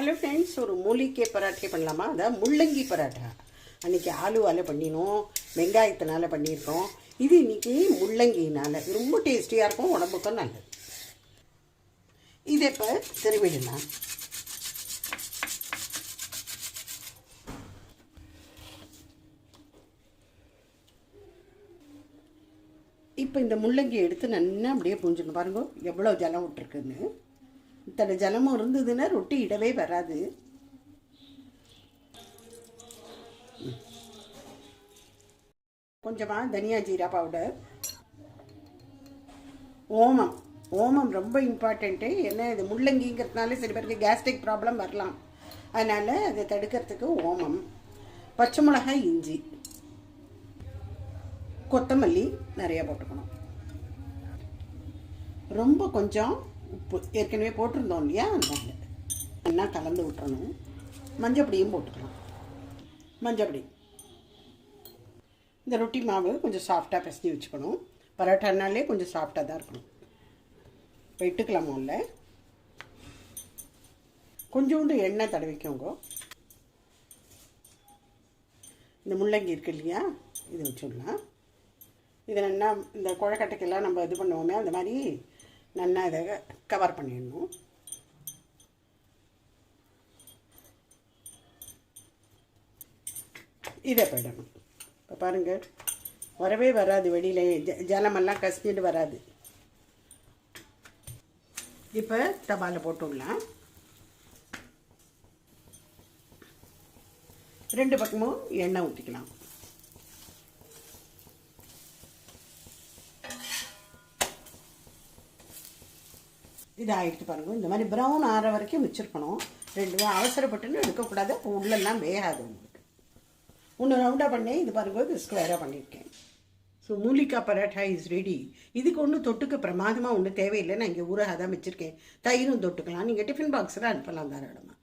Hello friends ஒரு மூலிகை பராட்டே பண்ணலாமா? அதான் முள்ளங்கி பராட்டா. அன்றைக்கி ஆலுவால் பண்ணினோம் வெங்காயத்தினால பண்ணியிருக்கோம். இது இன்னைக்கு முள்ளங்கினால். ரொம்ப டேஸ்டியாக இருக்கும் உடம்புக்கும் நல்லது. இதை இப்போ திருவிடலாம் இப்போ இந்த முள்ளங்கி எடுத்து நல்லா அப்படியே புரிஞ்சுக்கணும் பாருங்க. எவ்வளோ ஜலம் விட்டுருக்குன்னு. இத்தனை ஜலமும் இருந்ததுன்னா ரொட்டி இடவே வராது. கொஞ்சமாக தனியா ஜீரா பவுடர் ஓமம். ஓமம் ரொம்ப இம்பார்ட்டண்ட்டு என்ன இது முள்ளங்கிங்கிறதுனால சில பேருக்கு கேஸ்ட்ரிக் ப்ராப்ளம் வரலாம். அதனால் அதை தடுக்கிறதுக்கு ஓமம். பச்சை மிளகாய் இஞ்சி. கொத்தமல்லி நிறையா போட்டுக்கணும். ரொம்ப கொஞ்சம் உப்பு ஏற்கனவே போட்டிருந்தோம் இல்லையா? அதனால நல்லா கலந்து விட்டுறணும். மஞ்சப்பொடியும் போட்டுக்கலாம். மஞ்சப்பொடி. இந்த ரொட்டி மாவு கொஞ்சம் சாஃப்டாக பிசைஞ்சு வச்சுக்கணும். பரோட்டானாலே கொஞ்சம் சாஃப்டாக தான் இருக்கணும். இப்போ இட்டுக்கலாம் இல்லை கொஞ்சோண்டு எண்ணெய் தடவிக்கோங்க. இந்த முள்ளங்கி இருக்கு இல்லையா? இது வச்சுடலாம். இதில் என்ன இந்த குழக்கட்டைக்கெல்லாம் நம்ம இது பண்ணுவோமே அந்த மாதிரி நல்லா இதை கவர் பண்ணிடணும். இதை போயிடணும். இப்போ பாருங்கள் வரவே வராது வெளியில். ஜ ஜலமெல்லாம் கசிஞ்சிட்டு வராது. இப்போ தபால போட்டுடலாம். ரெண்டு பக்கமும் எண்ணெய் ஊற்றிக்கலாம் இது பாருங்கள் பாருங்க. இந்த மாதிரி ப்ரௌன் ஆற வரைக்கும் வச்சுருக்கணும். ரெண்டு அவசரப்பட்டுன்னு எடுக்கக்கூடாது. அப்போ உள்ளெல்லாம் வேகாது உங்களுக்கு. ஒன்று ரவுண்டாக பண்ணி இது பாருங்க இது ஸ்கொயராக பண்ணியிருக்கேன். ஸோ மூலிகா பரோட்டா இஸ் ரெடி இதுக்கு ஒன்றும் தொட்டுக்க பிரமாதமாக ஒன்றும் தேவையில்லை நான் இங்கே ஊராக தான் வச்சுருக்கேன். தயிரும் தொட்டுக்கலாம். நீங்கள் டிஃபன் பாக்ஸில் அனுப்பலாம் தாராளமாக